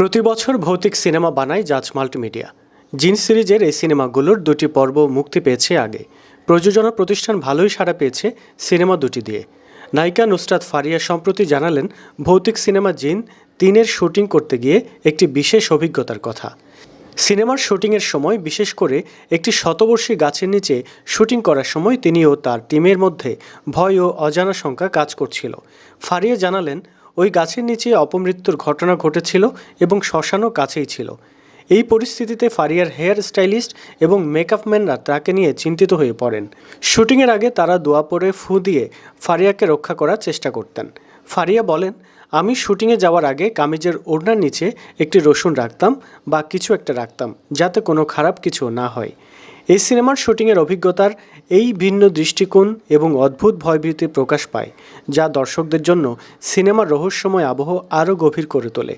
প্রতি বছর ভৌতিক সিনেমা বানায় জাজ মাল্টিমিডিয়া। জিন সিরিজের এই সিনেমাগুলোর দুটি পর্ব মুক্তি পেয়েছে আগে। প্রযোজনা প্রতিষ্ঠান ভালোই সাড়া পেয়েছে সিনেমা দুটি দিয়ে। নায়িকা নুসরাত ফারিয়া সম্প্রতি জানালেন, ভৌতিক সিনেমা জিন তিনের শুটিং করতে গিয়ে একটি বিশেষ অভিজ্ঞতার কথা। সিনেমার শুটিংয়ের সময় বিশেষ করে একটি শতবর্ষী গাছের নিচে শুটিং করার সময় তিনি ও তার টিমের মধ্যে ভয় ও অজানা শঙ্কা কাজ করছিল। ফারিয়া জানালেন ওই গাছের নিচে অপমৃত্যুর ঘটনা ঘটেছিল এবং শ্মশানও কাছেই ছিল। এই পরিস্থিতিতে ফারিয়ার হেয়ার স্টাইলিস্ট এবং মেকআপ ম্যানরা তাকে নিয়ে চিন্তিত হয়ে পড়েন। শুটিংয়ের আগে তারা দোয়া পরে ফু দিয়ে ফারিয়াকে রক্ষা করার চেষ্টা করতেন। ফারিয়া বলেন, আমি শুটিংয়ে যাওয়ার আগে কামিজের ওড়নার নিচে একটি রসুন রাখতাম বা কিছু একটা রাখতাম, যাতে কোনো খারাপ কিছু না হয়। এই সিনেমার শুটিংয়ের অভিজ্ঞতার এই ভিন্ন দৃষ্টিকোণ এবং অদ্ভুত ভয়ভীতি প্রকাশ পায়, যা দর্শকদের জন্য সিনেমার রহস্যময় আবহ আরও গভীর করে তোলে।